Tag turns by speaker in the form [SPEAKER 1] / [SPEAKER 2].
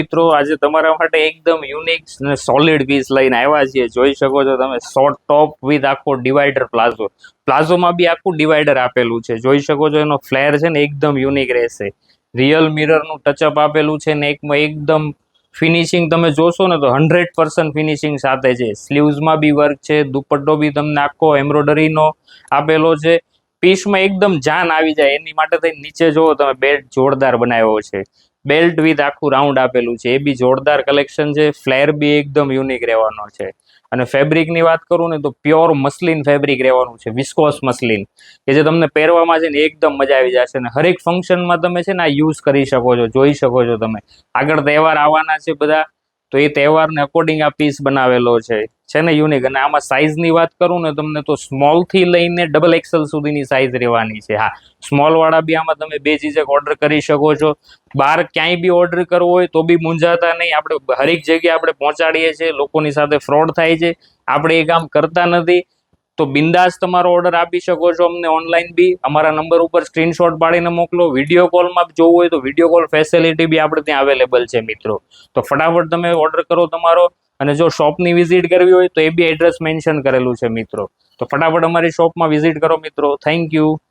[SPEAKER 1] મિત્રો, આજે તમારા માટે એકદમ યુનિક અને સોલિડ પીસ લઈને આવ્યા છીએ. જોઈ શકો છો તમે શોર્ટ ટોપ વિથ આખો ડિવાઈડર પ્લાઝો. પ્લાઝોમાં બી આખું ડિવાઈડર આપેલું છે. જોઈ શકો છો એનો ફ્લેર છે ને એકદમ યુનિક રહેશે. રિયલ મિરરનું ટચઅપ આપેલું છે ને એકમાં એકદમ ફિનિશિંગ તમે જોશો ને તો હંડ્રેડ પર્સન્ટ ફિનિશિંગ સાથે છે. સ્લીવ્સમાં બી વર્ક છે, દુપટ્ટો બી તમને આખો એમ્બ્રોઇડરીનો આપેલો છે. પીસમાં એકદમ જાન આવી જાય. એની માટે થઈને નીચે જોવો તમે બેલ્ટ જોરદાર બનાવ્યો છે. બેલ્ટ વિથ આખું રાઉન્ડ આપેલું છે. એ બી જોરદાર કલેક્શન છે. ફ્લેર બી એકદમ યુનિક રહેવાનો છે. અને ફેબ્રિકની વાત કરું ને તો પ્યોર મસલિન ફેબ્રિક રહેવાનું છે. Viscose muslin. કે જે તમને પહેરવામાં છે ને એકદમ મજા આવી જશે. અને હરેક ફંક્શનમાં તમે છે ને આ યુઝ કરી શકો છો, જોઈ શકો છો તમે. આગળ તહેવાર આવવાના છે બધા. તો એ તહેવારને અકોર્ડિંગ આ પીસ બનાવેલો છે. છે ને યુનિક અને આમાં સાઇઝની વાત કરું ને તમને તો સ્મોલથી લઈને ડબલ એક્સેલ સુધીની સાઇઝ રહેવાની છે. હા સ્મોલવાળા બી આમાં તમે બે ચીજક ઓર્ડર કરી શકો છો. બહાર ક્યાંય બી ઓર્ડર કરવો હોય તો બી મૂંઝાતા નહીં. આપણે હરેક જગ્યાએ આપણે પહોંચાડીએ છીએ. લોકોની સાથે ફ્રોડ થાય છે. આપણે એ કામ કરતા નથી. તો બિંદાસ તમારો ઓર્ડર આપી શકો છો અમને ઓનલાઈન બી. અમારા નંબર ઉપર સ્ક્રીનશોટ પાડીને મોકલો. વીડિયો કોલમાં જોવું હોય તો વીડિયો કોલ ફેસિલિટી બી આપણે ત્યાં અવેલેબલ છે મિત્રો. તો ફટાફટ તમે ઓર્ડર કરો તમારો અને જો શોપની વિઝિટ કરવી હોય તો એ બી એડ્રેસ મેન્શન કરેલું છે મિત્રો. તો ફટાફટ અમારી શોપમાં વિઝિટ કરો મિત્રો. Thank you